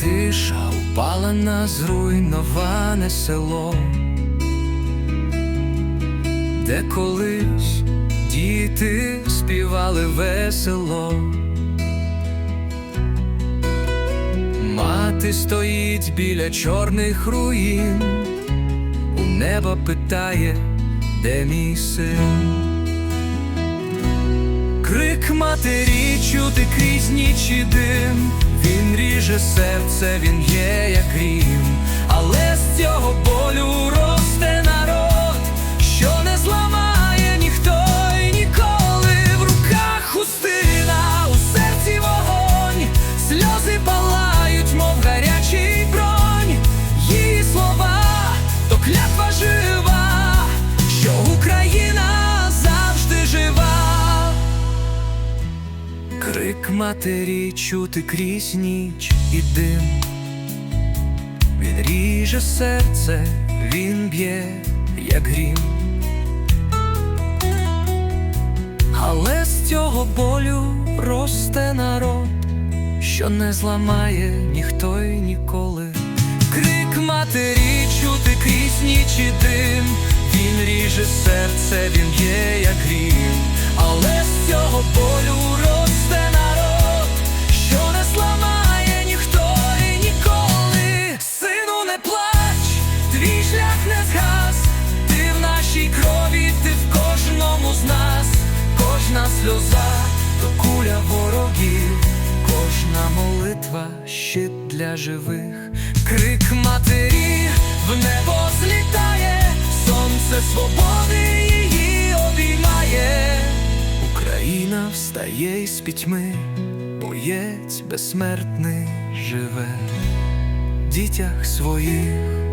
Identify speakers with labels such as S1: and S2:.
S1: тиша упала на зруйноване село, де колись діти співали весело. Мати стоїть біля чорних руїн, у неба питає, де мій син. Крик матері чути крізь ніч і дим Він серце, він є як грім, Крик матері чути крізь ніч і дим. Він ріже серце, він б'є, як грім. Але з цього болю росте народ, що не зламає ніхто й ніколи. Крик матері чути крізь ніч і дим. Він ріже серце, він є, як грім. Шлях не згас, ти в нашій крові, ти в кожному з нас, кожна сльоза то куля ворогів, кожна молитва щит для живих, крик матері в небо злітає, сонце свободи її обіймає. Україна встає із пітьми, боєць безсмертний живе, дітях своїх